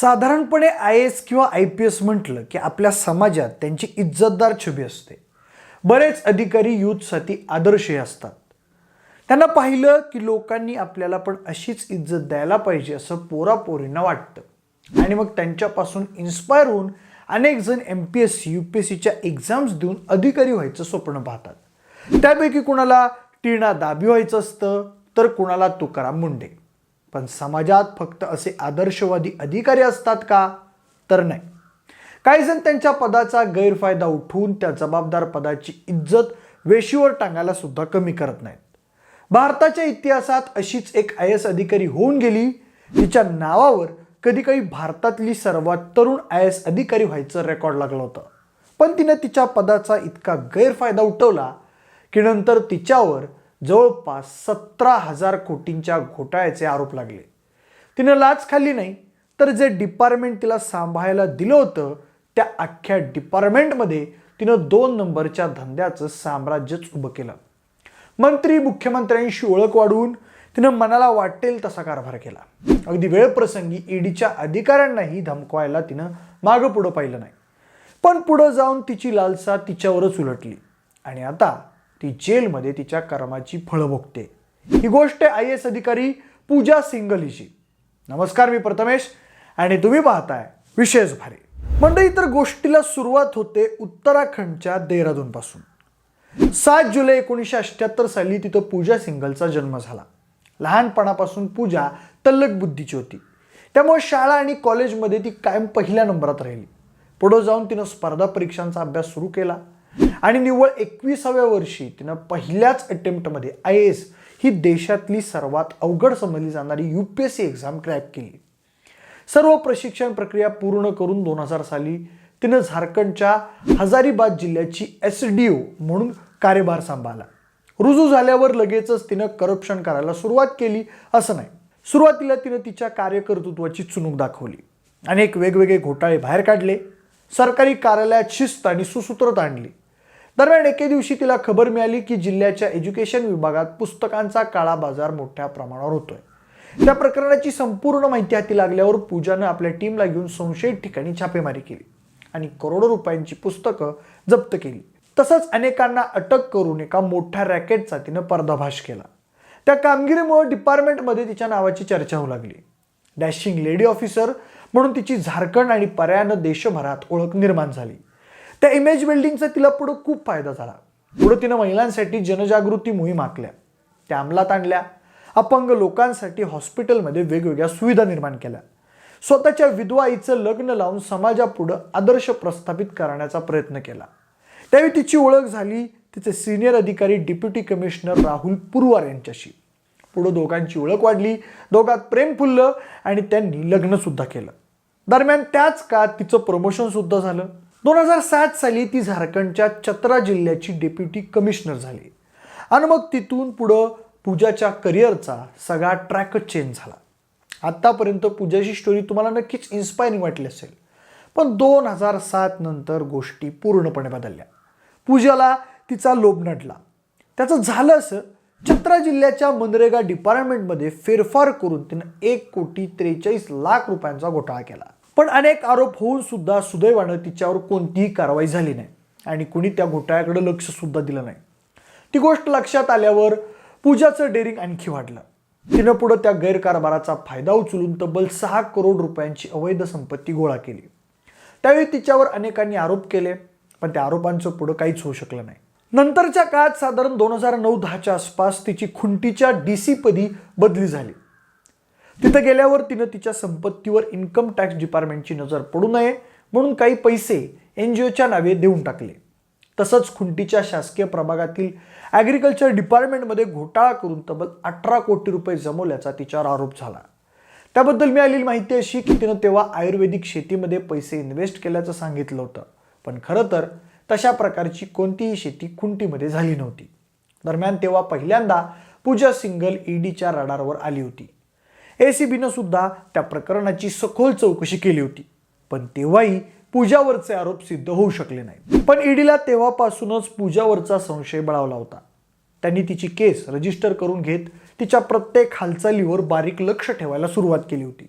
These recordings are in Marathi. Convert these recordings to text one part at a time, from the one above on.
साधारणपणे आय एस किंवा आय पी एस म्हटलं की आपल्या समाजात त्यांची इज्जतदार छबी असते. बरेच अधिकारी यूथसाठी आदर्शही असतात. त्यांना पाहिलं की लोकांनी आपल्याला पण अशीच इज्जत द्यायला पाहिजे असं पोरापोरींना वाटतं. आणि मग त्यांच्यापासून इन्स्पायर होऊन अनेक जण M P S C U P S सीच्या एक्झाम्स देऊन अधिकारी व्हायचं स्वप्न पाहतात. त्यापैकी कुणाला टीना दाबी व्हायचं असतं तर कुणाला तुकाराम मुंडे. पण समाजात फक्त असे आदर्शवादी अधिकारी असतात का? तर नाही. काही जण त्यांच्या पदाचा गैरफायदा उठवून त्या जबाबदार पदाची इज्जत वेशीवर टांगायला सुद्धा कमी करत नाहीत. भारताच्या इतिहासात अशीच एक आय एस अधिकारी होऊन गेली तिच्या नावावर कधी काही भारतातली सर्वात तरुण आय एस अधिकारी व्हायचं रेकॉर्ड लागलं होतं. पण तिनं तिच्या पदाचा इतका गैरफायदा उठवला की नंतर तिच्यावर जवळपास सतरा हजार कोटींच्या घोटाळ्याचे आरोप लागले. तिनं लाच खाल्ली नाही तर जे डिपार्टमेंट तिला सांभाळायला दिलं होतं त्या अख्ख्या डिपार्टमेंटमध्ये तिनं दोन नंबरच्या धंद्याचं साम्राज्यच उभं केलं. मंत्री मुख्यमंत्र्यांशी ओळख वाढवून तिनं मनाला वाटेल तसा कारभार केला. अगदी वेळप्रसंगी ईडीच्या अधिकाऱ्यांनाही धमकवायला तिनं मागं पुढं पाहिलं नाही. पण पुढं जाऊन तिची लालसा तिच्यावरच उलटली. आणि आता ती जेलमध्ये तिच्या कर्माची फळं भोगते. ही गोष्ट आय एस अधिकारी पूजा सिंगल हिची नमस्कार मी प्रथमेश आणि तुम्ही पाहताय विशेष भारी. मंडळी तर गोष्टीला सुरुवात होते उत्तराखंडच्या देहरादूनपासून. सात जुलै एकोणीसशे अठ्ठ्याहत्तर साली तिथं पूजा सिंगलचा जन्म झाला. लहानपणापासून पूजा तल्लक बुद्धीची होती. त्यामुळे शाळा आणि कॉलेजमध्ये ती कायम पहिल्या नंबरात राहिली. पुढं जाऊन तिनं स्पर्धा परीक्षांचा अभ्यास सुरू केला. आणि निव्वळ एकविसाव्या वर्षी तिनं पहिल्याच अटेम्प्टमध्ये आय एस ही देशातली सर्वात अवघड समजली जाणारी U P S C exam crack केली. सर्व प्रशिक्षण प्रक्रिया पूर्ण करून दोन हजार साली तिनं झारखंडच्या हजारीबाद जिल्ह्याची एस डी ओ म्हणून कार्यभार सांभाळला. रुजू झाल्यावर लगेचच तिनं करप्शन करायला सुरुवात केली असं नाही. सुरुवातीला तिनं तिच्या कार्यकर्तृत्वाची चुणूक दाखवली अनेक वेगवेगळे घोटाळे बाहेर काढले. सरकारी कार्यालयात शिस्त आणि सुसूत्रता आणली. दरम्यान एके दिवशी तिला खबर मिळाली की जिल्ह्याच्या एज्युकेशन विभागात पुस्तकांचा काळा बाजार मोठ्या प्रमाणावर होतोय. त्या प्रकरणाची संपूर्ण माहिती हाती लागल्यावर पूजानं आपल्या टीमला घेऊन संशयित ठिकाणी छापेमारी केली आणि करोडो रुपयांची पुस्तकं जप्त केली. तसंच अनेकांना अटक करून एका मोठ्या रॅकेटचा तिनं पर्दाभाष केला. त्या कामगिरीमुळे डिपार्टमेंटमध्ये तिच्या नावाची चर्चा होऊ लागली. डॅशिंग लेडी ऑफिसर म्हणून तिची झारखंड आणि पर्यायानं देशभरात ओळख निर्माण झाली. त्या इमेज बिल्डिंगचा तिला पुढं खूप फायदा झाला. पुढं तिनं महिलांसाठी जनजागृती मोहीम आखल्या. त्या अंमलात आणल्या. अपंग लोकांसाठी हॉस्पिटलमध्ये वेगवेगळ्या सुविधा निर्माण केल्या. स्वतःच्या विधवा आईचं लग्न लावून समाजापुढं आदर्श प्रस्थापित करण्याचा प्रयत्न केला. त्यावेळी तिची ओळख झाली. तिचे सिनियर अधिकारी डिप्युटी कमिशनर राहुल पुरवार यांच्याशी. पुढं दोघांची ओळख वाढली. दोघात प्रेम फुललं आणि त्यांनी लग्नसुद्धा केलं. दरम्यान त्याच काळात तिचं प्रमोशनसुद्धा झालं. दोन हजार सात साली ती झारखंडच्या चतरा जिल्ह्याची डेप्युटी कमिशनर झाली. आणि मग तिथून पुढं पूजाच्या करिअरचा सगळा ट्रॅकच चेंज झाला. आत्तापर्यंत पूजाची स्टोरी तुम्हाला नक्कीच इन्स्पायरिंग वाटली असेल. पण दोन हजार सात नंतर गोष्टी पूर्णपणे बदलल्या. पूजाला तिचा लोभ नडला त्याचं झालं असं चत्रा जिल्ह्याच्या मनरेगा डिपार्टमेंटमध्ये फेरफार करून तिनं एक कोटी त्रेचाळीस लाख रुपयांचा घोटाळा केला. पण अनेक आरोप होऊन सुद्धा सुदैवानं तिच्यावर कोणतीही कारवाई झाली नाही आणि कुणी त्या घोटाळ्याकडे लक्ष सुद्धा दिलं नाही. ती गोष्ट लक्षात आल्यावर पूजाचं डेअरिंग आणखी वाढलं. तिनं पुढं त्या गैरकारभाराचा फायदा उचलून तब्बल सहा करोड रुपयांची अवैध संपत्ती गोळा केली. त्यावेळी तिच्यावर अनेकांनी आरोप केले पण त्या आरोपांचं पुढं काहीच होऊ शकलं नाही. नंतरच्या काळात साधारण दोन हजार नऊ दहाच्या आसपास तिची खुंटीच्या डी सी पदी बदली झाली. तिथं गेल्यावर तिनं तिच्या संपत्तीवर इन्कम टॅक्स डिपार्टमेंटची नजर पडू नये म्हणून काही पैसे एन जी ओच्या नावे देऊन टाकले. तसंच खुंटीच्या शासकीय प्रभागातील ॲग्रिकल्चर डिपार्टमेंटमध्ये घोटाळा करून तब्बल अठरा कोटी रुपये जमवल्याचा तिच्यावर आरोप झाला. त्याबद्दल मिळालेली माहिती अशी की तिनं तेव्हा आयुर्वेदिक शेतीमध्ये पैसे इन्व्हेस्ट केल्याचं सांगितलं होतं. पण खरं तर तशा प्रकारची कोणतीही शेती खुंटीमध्ये झाली नव्हती. दरम्यान तेव्हा पहिल्यांदा पूजा सिंगल ईडीच्या रडारवर आली होती. ए सी बीनं सुद्धा त्या प्रकरणाची सखोल चौकशी केली होती. पण तेव्हाही पूजावरचे आरोप सिद्ध होऊ शकले नाही पण ईडीला तेव्हापासूनच पूजावरचा संशय बळावला होता. त्यांनी तिची केस रजिस्टर करून घेत तिच्या प्रत्येक हालचालीवर बारीक लक्ष ठेवायला सुरुवात केली होती.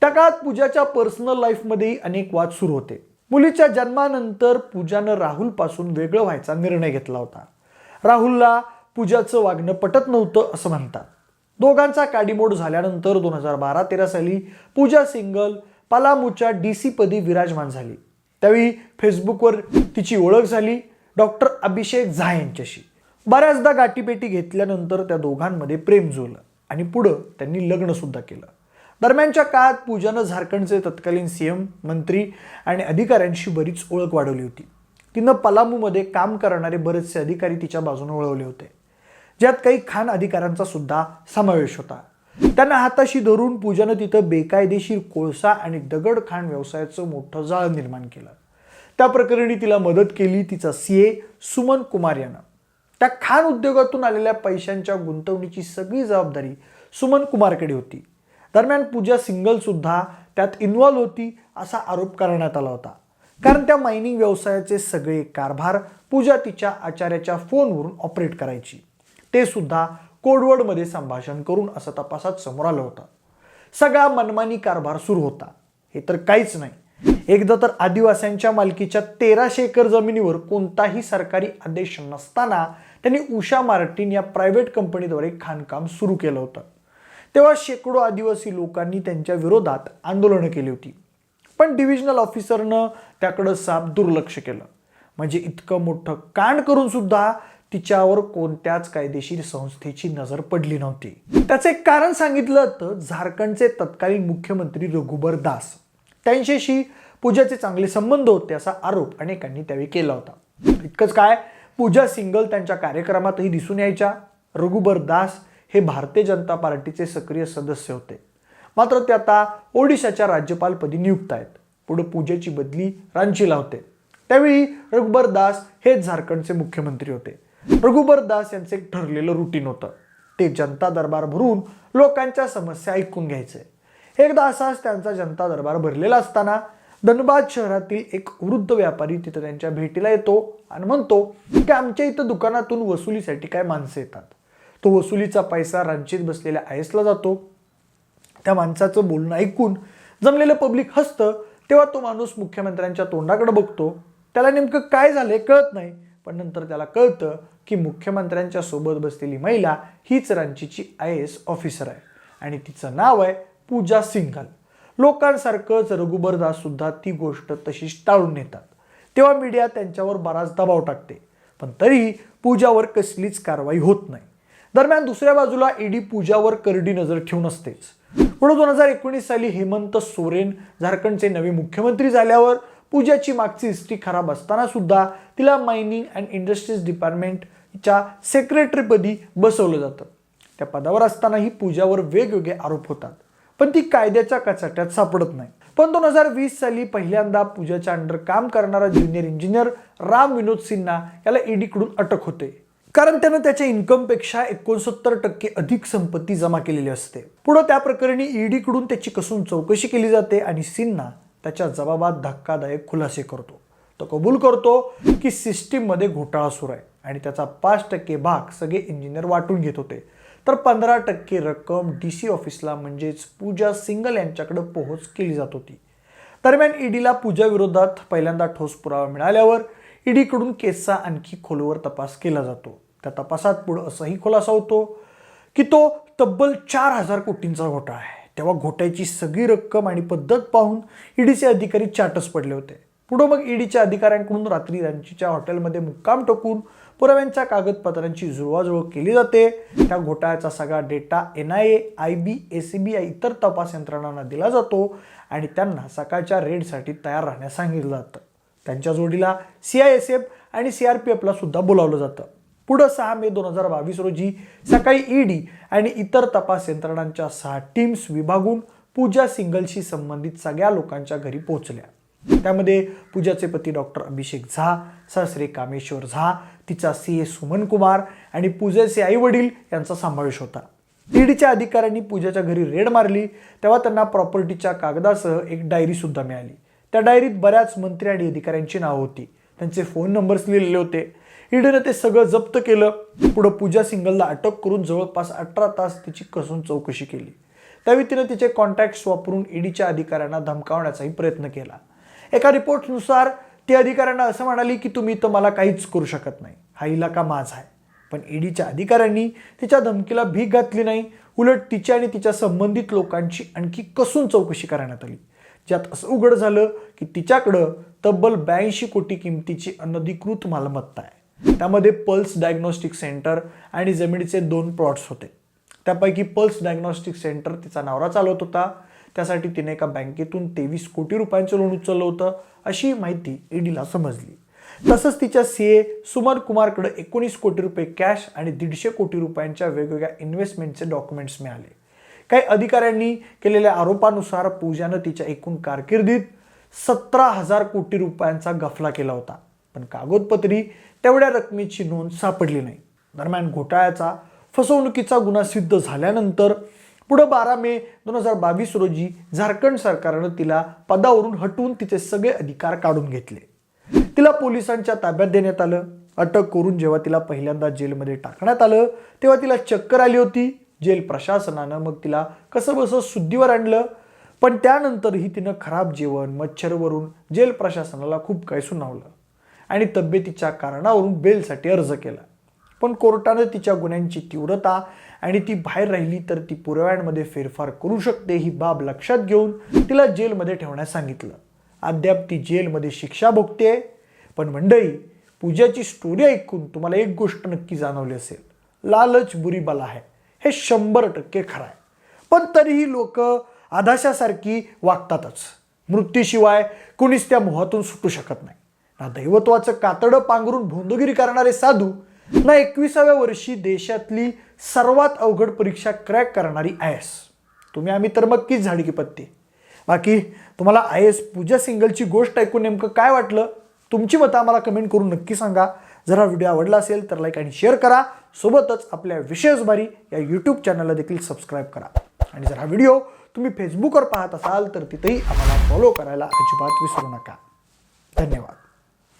त्या काळात पूजाच्या पर्सनल लाईफमध्येही अनेक वाद सुरू होते. मुलीच्या जन्मानंतर पूजानं राहुलपासून वेगळं व्हायचा निर्णय घेतला होता. राहुलला पूजाचं वागणं पटत नव्हतं असं म्हणतात. दोघांचा काडीमोड झाल्यानंतर दोन हजार बारा तेरा साली पूजा सिंगल पालामूच्या डी सी पदी विराजमान झाली. त्यावेळी फेसबुकवर तिची ओळख झाली डॉक्टर अभिषेक झा यांच्याशी. बऱ्याचदा गाठीपेटी घेतल्यानंतर त्या दोघांमध्ये प्रेम जुळलं आणि पुढं त्यांनी लग्न सुद्धा केलं. दरम्यानच्या काळात पूजानं झारखंडचे तत्कालीन सीएम मंत्री आणि अधिकाऱ्यांशी बरीच ओळख वाढवली होती. तिनं पलामूमध्ये काम करणारे बरेचसे अधिकारी तिच्या बाजूने वळवले होते. ज्यात काही खान अधिकाऱ्यांचा सुद्धा समावेश होता. त्यांना हाताशी धरून पूजानं तिथं बेकायदेशीर कोळसा आणि दगड खाण व्यवसायाचं मोठं जाळ निर्माण केलं. त्या प्रकरणी तिला मदत केली तिचा सीए सुमन कुमार यानं. त्या खाण उद्योगातून आलेल्या पैशांच्या गुंतवणुकीची सगळी जबाबदारी सुमन कुमारकडे होती. दरम्यान पूजा सिंगल सुद्धा त्यात इन्व्हॉल्व होती असा आरोप करण्यात आला होता. कारण त्या मायनिंग व्यवसायाचे सगळे कारभार पूजा तिच्या आचार्याच्या फोनवरून ऑपरेट करायची. ते सुद्धा कोडवर्डमध्ये संभाषण करून असं तपासात समोर आलं होतं. सगळा मनमानी कारभार सुरू होता. हे तर काहीच नाही. एकदा तर आदिवासींच्या मालकीच्या तेराशे एकर जमिनीवर कोणताही सरकारी आदेश नसताना त्यांनी उषा मार्टिन या प्रायव्हेट कंपनीद्वारे खाणकाम सुरू केलं होतं. तेव्हा शेकडो आदिवासी लोकांनी त्यांच्या विरोधात आंदोलनं केली होती. पण डिव्हिजनल ऑफिसरनं त्याकडं साफ दुर्लक्ष केलं. म्हणजे इतकं मोठं कांड करून सुद्धा तिच्यावर कोणत्याच कायदेशीर संस्थेची नजर पडली नव्हती. त्याचं एक कारण सांगितलं तर झारखंडचे तत्कालीन मुख्यमंत्री रघुबर दास त्यांच्याशी पूजाचे चांगले संबंध होते असा आरोप अनेकांनी त्यावेळी केला होता. इतकंच काय पूजा सिंगल त्यांच्या कार्यक्रमातही दिसून यायच्या. रघुबर दास हे भारतीय जनता पार्टीचे सक्रिय सदस्य होते. मात्र ते आता ओडिशाच्या राज्यपालपदी नियुक्त आहेत. पुढे पूजेची बदली रांचीला होते. त्यावेळी रघुबर दास हेच झारखंडचे मुख्यमंत्री होते. रघुबर दास यांचं एक ठरलेलं रुटीन होतं. ते जनता दरबार भरून लोकांच्या समस्या ऐकून घ्यायचे. एकदा असाच त्यांचा जनता दरबार भरलेला असताना धनबाद शहरातील एक वृद्ध व्यापारी तिथं त्यांच्या भेटीला येतो आणि म्हणतो की आमच्या इथं दुकानातून वसुलीसाठी काय माणसं येतात. तो वसुलीचा पैसा रांचीत बसलेल्या आयसला जातो. त्या माणसाचं बोलणं ऐकून जमलेलं पब्लिक हसतं. तेव्हा तो माणूस मुख्यमंत्र्यांच्या तोंडाकडे बघतो. त्याला नेमकं काय झालंय कळत नाही. पण नंतर त्याला कळतं की मुख्यमंत्र्यांच्या सोबत बसलेली महिला हीच रांचीची आय एस ऑफिसर आहे. आणि तिचं नाव आहे पूजा सिंघल. लोकांसारखंच रघुबरदास सुद्धा ती गोष्ट तशीच टाळून नेतात. तेव्हा मीडिया त्यांच्यावर बराच दबाव टाकते. पण तरीही पूजावर कसलीच कारवाई होत नाही. दरम्यान दुसऱ्या बाजूला ईडी पूजावर करडी नजर ठेवून असतेच. पुढे दोन हजार एकोणीस साली हेमंत सोरेन झारखंडचे नवे मुख्यमंत्री झाल्यावर पूजाची मागची हिस्ट्री खराब असताना सुद्धा तिला मायनिंग अँड इंडस्ट्रीज डिपार्टमेंटच्या सेक्रेटरीपदी बसवलं जातं. त्या पदावर असतानाही पूजावर वेगवेगळे आरोप होतात. पण ती कायद्याच्या कचाट्यात सापडत नाही. पण दोन हजार वीस साली पहिल्यांदा पूजाच्या अंडर काम करणारा ज्युनियर इंजिनियर राम विनोद सिन्हा याला ईडीकडून अटक होते. कारण त्यानं त्याच्या इन्कमपेक्षा एकोणसत्तर टक्के अधिक संपत्ती जमा केलेली असते. पुढं त्या प्रकरणी ईडीकडून त्याची कसून चौकशी केली जाते आणि सिन्हा त्याच्या जबाबात धक्कादायक खुलासे करतो. तो कबूल करतो की सिस्टीममध्ये घोटाळा सुरू आहे आणि त्याचा पाच टक्के भाग सगळे इंजिनियर वाटून घेत होते. तर पंधरा टक्के रक्कम डी सी ऑफिसला म्हणजेच पूजा सिंगल यांच्याकडे पोहोच केली जात होती. दरम्यान ईडीला पूजा विरोधात पहिल्यांदा ठोस पुरावा मिळाल्यावर ईडीकडून केसचा आणखी खोलवर तपास केला जातो. त्या तपासात पुढं असंही खुलासा होतो की तो तब्बल चार हजार कोटींचा घोटाळा आहे. तेव्हा घोट्याची सगळी रक्कम आणि पद्धत पाहून ईडीचे अधिकारी चाटच पडले होते. पुढं मग ईडीच्या अधिकाऱ्यांकडून रात्री रांचीच्या हॉटेलमध्ये मुक्काम टोकून पुराव्यांच्या कागदपत्रांची जुळवाजुळव केली जाते. त्या घोटाळ्याचा सगळा data N I A I B A C B I इतर तपास यंत्रणांना दिला जातो आणि त्यांना सकाळच्या रेडसाठी तयार राहण्यास सांगितलं जातं. त्यांच्या जोडीला सी आय एस एफ आणि सी आर पी एफला सुद्धा बोलावलं जातं. पुढं सहा मे दोन हजार बावीस रोजी सकाळी ईडी आणि इतर तपास यंत्रणांच्या सहा टीम्स विभागून पूजा सिंगलशी संबंधित सगळ्या लोकांच्या घरी पोहोचल्या. त्यामध्ये पूजाचे पती डॉक्टर अभिषेक झा सासरे कामेश्वर झा तिचा सी ए सुमन कुमार आणि पूजेचे आई वडील यांचा समावेश होता. ईडीच्या अधिकाऱ्यांनी पूजाच्या घरी रेड मारली तेव्हा त्यांना प्रॉपर्टीच्या कागदासह एक डायरीसुद्धा मिळाली. त्या डायरीत बऱ्याच मंत्री आणि अधिकाऱ्यांची नावं होती. त्यांचे फोन नंबर्स लिहिलेले होते. ईडीनं ते सगळं जप्त केलं. पुढं पूजा सिंगलला अटक करून जवळपास अठरा तास तिची कसून चौकशी केली. त्यावेळी तिनं तिचे कॉन्टॅक्ट्स वापरून ईडीच्या अधिकाऱ्यांना धमकावण्याचाही प्रयत्न केला. एका रिपोर्टनुसार ती अधिकाऱ्यांना असं म्हणाली की तुम्ही तर मला काहीच करू शकत नाही. हा इलाका माझा आहे. पण ईडीच्या अधिकाऱ्यांनी तिच्या धमकीला भीक घातली नाही. उलट तिच्या आणि तिच्या संबंधित लोकांची आणखी कसून चौकशी करण्यात आली. ज्यात असं उघड झालं की तिच्याकडं तब्बल ब्याऐंशी कोटी किमतीची अनधिकृत मालमत्ता आहे. त्यामध्ये पल्स डायग्नोस्टिक सेंटर आणि जमिनीचे दोन प्लॉट्स होते. त्यापैकी पल्स डायग्नोस्टिक सेंटर तिचा नवरा चालवत होता. त्यासाठी तिने एका बँकेतून तेवीस कोटी रुपयांचं लोन उचललं होतं अशी माहिती ईडीला समजली. तसंच तिच्या सीए सुमन कुमारकडे एकोणीस कोटी रुपये कॅश आणि दीडशे कोटी रुपयांच्या वेगवेगळ्या इन्व्हेस्टमेंटचे डॉक्युमेंट्स मिळाले. काही अधिकाऱ्यांनी केलेल्या आरोपानुसार पूजानं तिच्या एकूण कारकिर्दीत सतरा हजार कोटी रुपयांचा गफला केला होता. पण कागदपत्री तेवढ्या रकमेची नोंद सापडली नाही. दरम्यान घोटाळ्याचा फसवणुकीचा गुन्हा सिद्ध झाल्यानंतर पुढं बारा मे दोन हजार बावीस रोजी झारखंड सरकारनं तिला पदावरून हटवून तिचे सगळे अधिकार काढून घेतले. तिला पोलिसांच्या ताब्यात देण्यात आलं. अटक करून जेव्हा तिला पहिल्यांदा जेलमध्ये टाकण्यात आलं तेव्हा तिला चक्कर आली होती. जेल प्रशासनानं मग तिला कसं बसं शुद्धीवर आणलं. पण त्यानंतरही तिनं खराब जेवण मच्छरवरून जेल प्रशासनाला खूप काही सुनावलं. आणि तब्येतीच्या कारणावरून बेलसाठी अर्ज केला. पण कोर्टानं तिच्या गुन्ह्यांची तीव्रता आणि ती बाहेर राहिली तर ती पुराव्यांमध्ये फेरफार करू शकते ही बाब लक्षात घेऊन तिला जेलमध्ये ठेवण्यास सांगितलं. अद्याप ती जेलमध्ये शिक्षा भोगते पण मंडळी पूजाची स्टोरी ऐकून तुम्हाला एक गोष्ट नक्की जाणवली असेल. लालच बुरीबाला आहे. हे शंभर टक्के खरं आहे. पण तरीही लोक आधाशासारखी वागतातच. मृत्यूशिवाय कुणीच त्या मोहातून सुटू शकत नाही. ना दैवत्वाचं कातडं पांघरून भोंदगिरी करणारे साधू ना एकविसाव्या वर्षी देशातली सर्वात अवघड परीक्षा क्रॅक करणारी आय एस. तुम्ही आम्ही तर नक्कीच झाडी की पत्ती. बाकी तुम्हाला आय एस पूजा सिंगलची गोष्ट ऐकून नेमकं काय वाटलं तुमची मतं आम्हाला कमेंट करून नक्की सांगा. जर हा व्हिडिओ आवडला असेल तर लाईक आणि शेअर करा. सोबतच आपल्या विशेष भारी या यूट्यूब चॅनलला देखील सबस्क्राईब करा. आणि जर हा व्हिडिओ तुम्ही फेसबुकवर पाहत असाल तर तिथेही आम्हाला फॉलो करायला अजिबात विसरू नका. धन्यवाद.